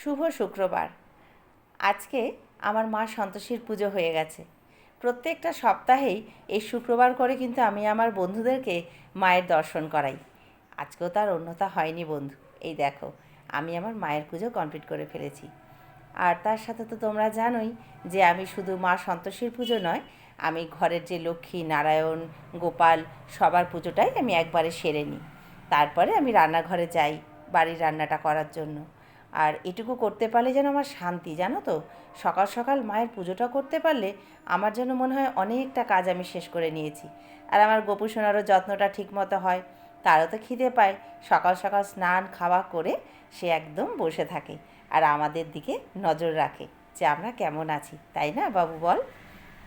শুভ শুক্রবার। আজকে আমার মা সন্তোষীর পুজো হয়ে গেছে। প্রত্যেকটা সপ্তাহেই এই শুক্রবার করে কিন্তু আমি আমার বন্ধুদেরকে মায়ের দর্শন করাই। আজকেও তার অন্যতা হয়নি বন্ধু। এই দেখো, আমি আমার মায়ের পুজো কমপ্লিট করে ফেলেছি। আর তার সাথে তো তোমরা জানোই যে আমি শুধু মা সন্তোষীর পুজো নয়, আমি ঘরের যে লক্ষ্মী, নারায়ণ, গোপাল, সবার পুজোটাই আমি একবারে সেরে নিই। তারপরে আমি রান্নাঘরে যাই বাড়ির রান্নাটা করার জন্য। আর এটুকু করতে পারলে যেন আমার শান্তি, জানো তো? সকাল সকাল মায়ের পুজোটা করতে পারলে আমার জন্য মনে হয় অনেকটা কাজ আমি শেষ করে নিয়েছি। আর আমার গোপু সোনারও যত্নটা ঠিকমতো হয়, তারও তো খিদে পায়। সকাল সকাল স্নান খাওয়া করে সে একদম বসে থাকে আর আমাদের দিকে নজর রাখে যে আমরা কেমন আছি, তাই না বাবু বল?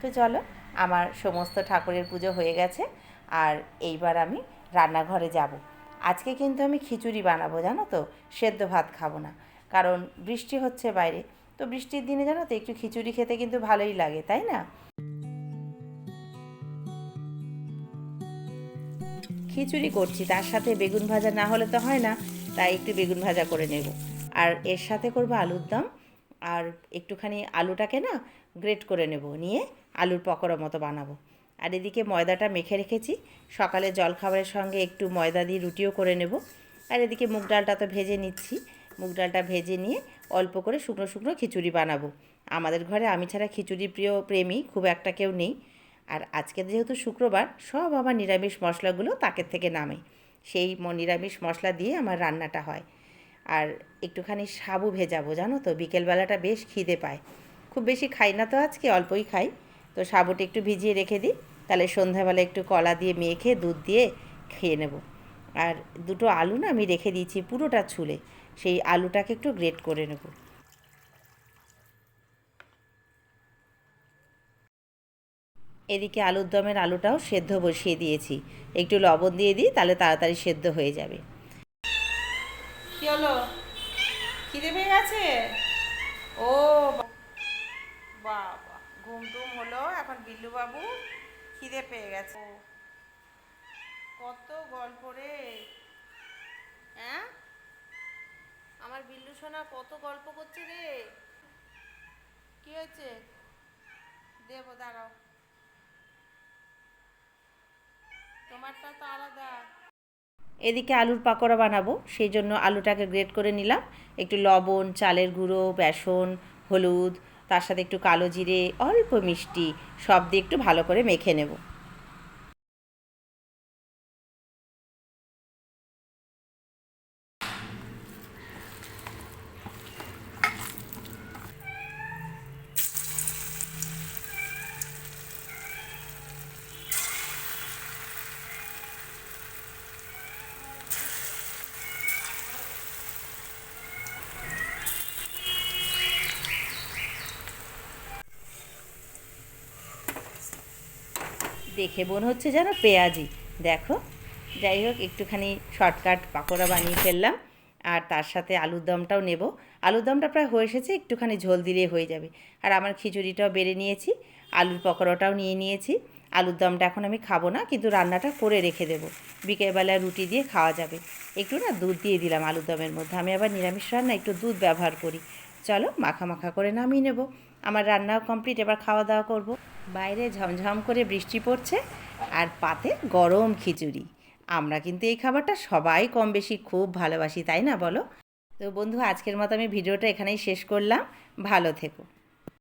তো চলো, আমার সমস্ত ঠাকুরের পুজো হয়ে গেছে আর এইবার আমি রান্নাঘরে যাব। আজকে কিন্তু আমি খিচুড়ি বানাবো, জানো তো? সেদ্ধ ভাত খাব না। কারণ বৃষ্টি হচ্ছে বাইরে। তো বৃষ্টির দিনে জানো তো একটু খিচুড়ি খেতে কিন্তু ভালোই লাগে, তাই না? খিচুড়ি করছি, তার সাথে বেগুন ভাজা না হলে তো হয় না, তাই একটু বেগুন ভাজা করে নেব। আর এর সাথে করব আলুর দম, আর একটুখানি আলুটাকে না গ্রেট করে নেব, নিয়ে আলুর পকোড়া মতো বানাবো। আর এদিকে ময়দাটা মেখে রেখেছি, সকালে জলখাবারের সঙ্গে একটু ময়দা দিয়ে রুটিও করে নেব। আর এদিকে মুগ ডালটা তো ভেজে নিচ্ছি মুগ ডালটা ভেজে নিয়ে অল্প করে শুকনো শুকনো খিচুড়ি বানাবো। আমাদের ঘরে আমি ছাড়া খিচুড়ি প্রিয় প্রেমী খুব একটা কেউ নেই। আর আজকে যেহেতু শুক্রবার, সব আমার নিরামিষ মশলাগুলো তাকের থেকে নামে। সেই নিরামিষ মশলা দিয়ে আমার রান্নাটা হয়। আর একটুখানি সাবু ভেজাবো, জানো তো? বিকেলবেলাটা বেশ খিদে পায়। খুব বেশি খাই না তো আজকে, অল্পই খাই। তো সাবুটা একটু ভিজিয়ে রেখে দিই। তাহলে সন্ধ্যাবেলা একটু কলা দিয়ে মেখে, দুধ দিয়ে খেয়ে নেব। আর দুটো আলু না আমি রেখে দিয়েছি পুরোটা ছুলে। সেই আলুটাকে একটু গ্রেট করে নেব। এদিকে আলুর দমের আলুটাও সেদ্ধ বসিয়ে দিয়েছি। একটু লবণ দিয়ে দিই, তাহলে তাড়াতাড়ি সেদ্ধ হয়ে যাবে। কি হলো? খিদে পেয়ে গেছে? ও বাবা, ঘুম টুম হলো, এখন বিল্লু বাবু খিদে পেয়ে গেছে। কত গল্প রে। হ্যাঁ বিল্লু সোনা কত গল্প করছে রে? কি হয়েছে? দেবো, দাঁড়াও। তোমারটা তো আলাদা। এদিকে আলুর পাকোড়া বানাবো, সেই জন্য আলুটাকে গ্রেট করে নিলাম। একটু লবণ, চালের গুঁড়ো, বেসন, হলুদ, তার সাথে একটু কালো জিরে, অল্প মিষ্টি, সব দিয়ে একটু ভালো করে মেখে নেব। দেখে মনে হচ্ছে যেন পেঁয়াজি। দেখো, যাই হোক, একটুখানি শর্টকাট পাকোড়া বানিয়ে ফেললাম, আর তার সাথে আলুর দমটাও নেব। আলুর দমটা প্রায় হয়ে এসেছে, একটুখানি ঝোল দিলেই হয়ে যাবে। আর আমার খিচুড়িটাও বেড়ে নিয়েছি, আলুর পকোড়াটাও নিয়ে নিয়েছি। আলুর দমটা এখন আমি খাব না, কিন্তু রান্নাটা করে রেখে দেবো। বিকেলবেলা রুটি দিয়ে খাওয়া যাবে। একটু না দুধ দিয়ে দিলাম আলুর দমের মধ্যে। আমি আবার নিরামিষ রান্না একটু দুধ ব্যবহার করি। চলো, মাখা মাখা করে নামিয়ে নেব। আমার রান্নাও কমপ্লিট এবার খাওয়া দাওয়া করব। বাইরে ঝমঝম করে বৃষ্টি পড়ছে আর পাতে গরম খিচুড়ি। আমরা কিন্তু এই খাবারটা সবাই কম বেশি খুব ভালোবাসি, তাই না বলো? তো বন্ধু, আজকের মতো আমি ভিডিওটা এখানেই শেষ করলাম। ভালো থেকো।